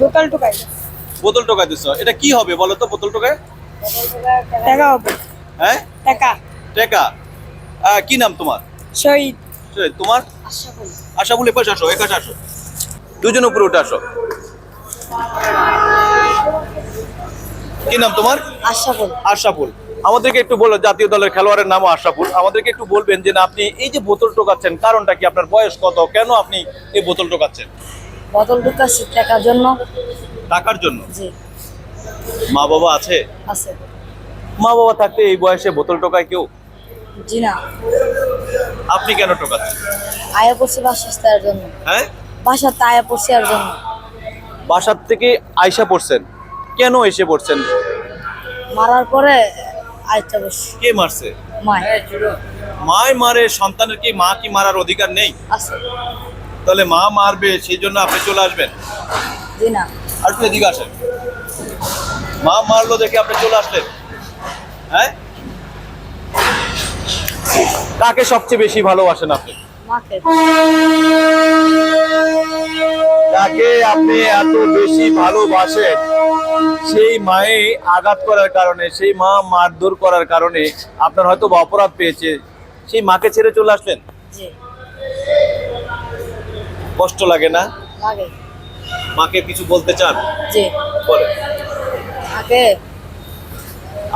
বোতল টোকাই বোতল টোকাই দিচ্ছ এটা কি হবে বলো তো বোতল টোকায় টাকা হবে। হ্যাঁ? টাকা। টেকা। কি নাম তোমার? শহীদ। এই, তোমার? আশা বলে পাশে আসো একাশে আসো। দুজন উপরে উঠে আসো। কি নাম তোমার? আশরাফুল। আশরাফুল। আমাদেরকে একটু বলো জাতীয় দলের খেলোয়াড়ের নামও আশরাফুল। আমাদেরকে একটু বলবেন যে না আপনি এই যে বোতল টোকাচ্ছেন কারণটা কি? আপনার বয়স কত? কেন আপনি এই বোতল টোকাচ্ছেন বোতল ঢুকাচ্ছি টাকার জন্য। টাকার জন্য? জি। মা বাবা আছে? আছে। মা বাবা থাকতে এই বয়সে বোতল টোকায় কেউ? জি না। আপনি কেন টোকাচ্ছেন? আয়া পড়ছি বাসস্থানের জন্য। হ্যাঁ? বাসাতে আয়া পড়ছি আর জন্য। বাসার থেকে আয়সা পড়ছেন। কেন এসে পড়ছেন? মারার পরে আইটা বসছি। কে মারছে? মায়। মায় মারে সন্তানের কি মা কি মারার অধিকার নেই? আছে। তাহলে মা মারবে সেই জন্য আপনি চলে আসবেন? জি না। আর এদিকে আসেন। মা মারলো দেখে আপনি চলে আসলেন? হ্যাঁ? কাকে সবচেয়ে বেশি ভালোবাসেন আপনি? যাকে আপনি এত বেশি ভালোবাসেন সেই মায়ে আঘাত করার কারণে সেই মা মারধর করার কারণে আপনার হয়তো অপরাধ পেয়েছে। সেই মাকে ছেড়ে চলে আসলেন? কষ্ট লাগে না? লাগে। মাকে কিছু বলতে চান? জি। বলেন। মাকে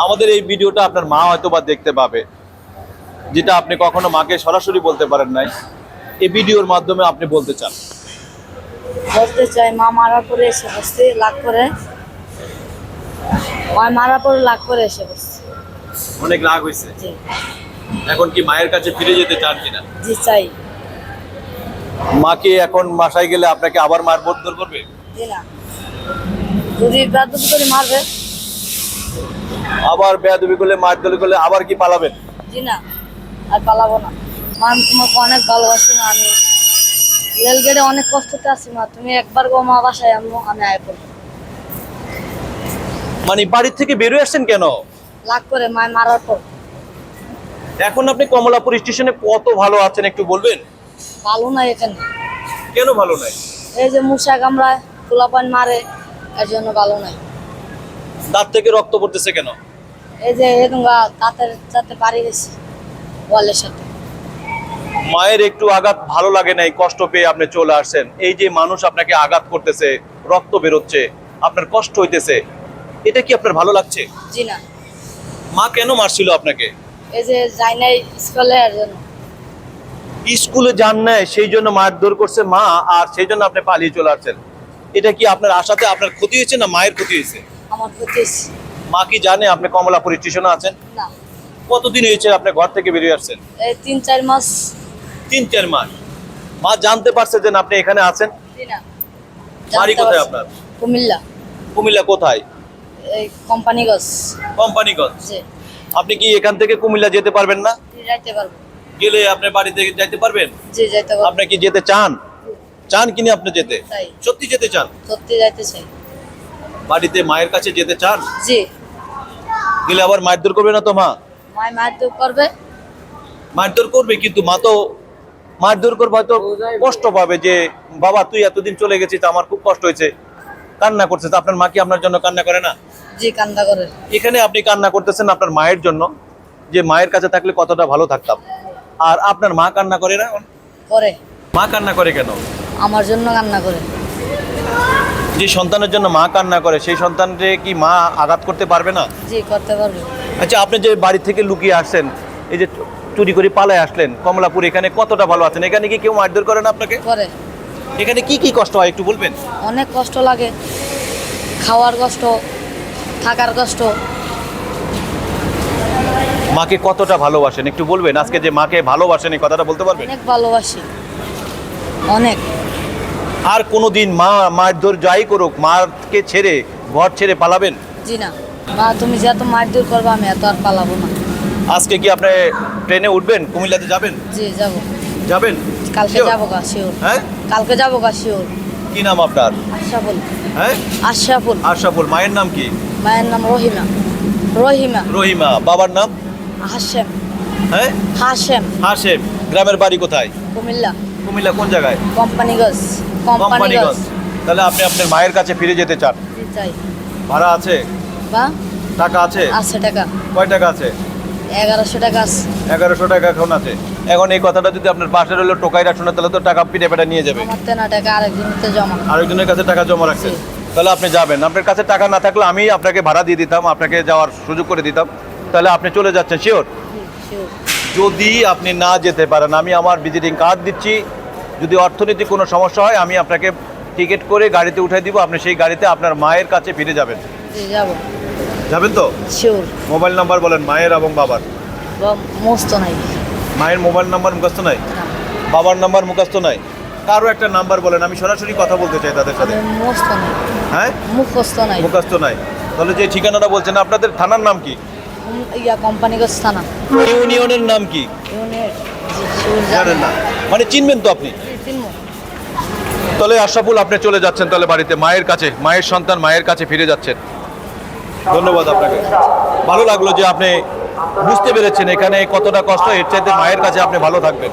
আমাদের এই ভিডিওটা আপনার মা হয়তো বা দেখতে পাবে যেটা আপনি কখনো মাকে সরাসরি বলতে পারেন নাই। এই ভিডিওর মাধ্যমে আপনি বলতে চান। বলতে চাই মা মারার পরে এসে বসছি লাখ করে। মা মারার পরে লাখ করে এসে বসছি। অনেক রাগ হয়েছে। জি। এখন কি মায়ের কাছে ফিরে যেতে চান কিনা? জি চাই। মাকে এখন বাসায় গেলে আপনাকে আবার মার বোধ করবে? জি না। যদি বেদবি করে মারবে? আবার বেয়াদবি করলে মার দলি করলে আবার কি পালাবেন? জি না আর পালাবো না। মা আমি তোমাকে অনেক ভালোবাসি মা আমি রেলগেটে অনেক কষ্টতে আছি মা তুমি একবার গো মা বাসায় আমি আয় করব। মানে বাড়ির থেকে বেরোয় আসছেন কেন? করে মা মারার পর। এখন আপনি কমলাপুর স্টেশনে কত ভালো আছেন একটু বলবেন? ভালো নাই এখানে। কেন ভালো নাই? এই যে মূষা কামড়ায় পোলাপান মারে এর জন্য ভালো নাই। দাঁত থেকে রক্ত পড়তেছে কেন? এই যে এরকম তাঁতের সাথে পারি গেছি ওয়ালের সাথে। মায়ের একটু আঘাত ভালো লাগে নাই কষ্ট পেয়ে আপনি চলে আসছেন। এই যে মানুষ আপনাকে আঘাত করতেছে রক্ত বেরোচ্ছে আপনার কষ্ট হইতেছে এটা কি আপনার ভালো লাগছে? জি না। মা কেন মারছিল আপনাকে? এই যে যাই নাই স্কুলে এর জন্য। স্কুলে যান নাই সেই জন্য মায়ের মারধর করছে মা আর সেই জন্য আপনি পালিয়ে চলে আসছেন। এটা কি আপনার আশাতে আপনার ক্ষতি হয়েছে না মায়ের ক্ষতি হয়েছে? আমার প্রতি মা কি জানে আপনি কমলাপুর স্টেশনে আছেন? না। কতদিন হয়েছে আপনি ঘর থেকে বেরিয়ে আসছেন? এই তিন চার মাস। তিন চার মাস। মা জানতে পারছে যে আপনি এখানে আছেন? না। বাড়ি কোথায় আপনার? কুমিল্লা। কুমিল্লা কোথায়? এই কোম্পানিগঞ্জ। কোম্পানিগঞ্জ। জি। আপনি কি এখান থেকে কুমিল্লা যেতে পারবেন না? জি, যাইতে পারব। গেলে আপনি বাড়িতে যাইতে পারবেন? জি যাইতে পারব। আপনি কি যেতে চান? চান কিনা আপনি যেতে? তাই। সত্যি যেতে চান? সত্যি যাইতে চাই। বাড়িতে মায়ের কাছে যেতে চান? জি। গেলে আবার মারধর করবে না তো মা? মায় মারধর করবে। মারধর করবে কিন্তু মা তো মারধর করবে হয়তো কষ্ট পাবে যে বাবা তুই এতদিন চলে গেছিস তো আমার খুব কষ্ট হয়েছে। কান্না করছে তো আপনার মা কি আপনার জন্য কান্না করে না? জি কান্না করে। এখানে আপনি কান্না করতেছেন আপনার মায়ের জন্য যে মায়ের কাছে থাকলে কতটা ভালো থাকতাম। আর আপনার মা কান্না করে না করে। মা কান্না করে কেন? আমার জন্য কান্না করে। যে সন্তানের জন্য মা কান্না করে সেই সন্তানকে কি মা আঘাত করতে পারবে না? জি করতে পারবে। আচ্ছা আপনি যে বাড়ি থেকে লুকিয়ে আসছেন এই যে চুরি করে পালায় আসলেন কমলাপুর এখানে কতটা ভালো আছেন? এখানে কি কেউ মারধর করে না আপনাকে? করে। এখানে কি কি কষ্ট হয় একটু বলবেন? অনেক কষ্ট লাগে। খাওয়ার কষ্ট থাকার কষ্ট। মাকে কতটা ভালোবাসেন? একটু বলবেন আজকে যে মাকে ভালোবাসেন এই কথাটা বলতে পারবেন? অনেক ভালোবাসি। অনেক। আর কোনোদিন মা মারধর যাই করুক মাকে ছেড়ে ঘর ছেড়ে পালাবেন? জি না। মা তুমি যত মারধর করবে আমি এত আর পালাবো না। আজকে কি আপনি ট্রেনে উঠবেন কুমিল্লাতে যাবেন? জি যাব। যাবেন? কালকে? যাব গা শিওর হ্যাঁ? কালকে যাব গা শিওর কি নাম আপনার? আশরাফুল। হ্যাঁ? আশরাফুল। আশরাফুল মায়ের নাম কি? মায়ের নাম রহিমা। রহিমা। রহিমা বাবার নাম? হাসেম। হ্যাঁ? হাসেম। হাসেম। গ্রামের বাড়ি কোথায়? কুমিল্লা। কুমিল্লা কোন জায়গায়? কোম্পানিগঞ্জ। কোম্পানিগঞ্জ। তাহলে আপনি আপনার মায়ের কাছে ফিরে যেতে চান? চাই। ভাড়া আছে? বা? টাকা আছে? আছে টাকা। কয় টাকা আছে? এগারোশো টাকা আছে। এগারোশো টাকা এখন আছে। এখন এই কথাটা যদি আপনার পাশের হলো টোকাইরা শোনে তাহলে তো টাকা পিটে পেটে নিয়ে যাবে। আমার তেনা টাকা আরেকজনতে জমা। আরেকজনের কাছে টাকা জমা রাখছেন। জি। তাহলে আপনি যাবেন। আপনার কাছে টাকা না থাকলে আমি আপনাকে ভাড়া দিয়ে দিতাম আপনাকে যাওয়ার সুযোগ করে দিতাম। তাহলে আপনি চলে যাচ্ছেন শিওর যদি আপনি না যেতে পারেন আমি আমার ভিজিটিং কার্ড দিচ্ছি। যদি অর্থনৈতিক কোনো সমস্যা হয় আমি আপনাকে টিকিট করে গাড়িতে উঠাই দিব। আপনি সেই গাড়িতে আপনার মায়ের কাছে ফিরে যাবেন। যাবেন তো? মোবাইল নাম্বার বলেন মায়ের এবং বাবার। নাই। মায়ের মোবাইল নাম্বার মুখস্থ নাই? বাবার নাম্বার মুখস্থ নাই? কারও একটা নাম্বার বলেন আমি সরাসরি কথা বলতে চাই তাদের সাথে। হ্যাঁ? মুখস্থ নাই। মুখস্থ নাই। তাহলে যে ঠিকানাটা বলছেন আপনাদের থানার নাম কি? ইয়া কোম্পানিগঞ্জ থানা ইউনিয়নের নাম কি? জানেন না মানে চিনবেন তো আপনি? তাহলে আশরাফুল আপনি চলে যাচ্ছেন তাহলে বাড়িতে। মায়ের কাছে মায়ের সন্তান মায়ের কাছে ফিরে যাচ্ছেন। ধন্যবাদ আপনাকে। ভালো লাগল যে আপনি বুঝতে পেরেছেন এখানে কতটা কষ্ট এর চাইতে মায়ের কাছে আপনি ভালো থাকবেন।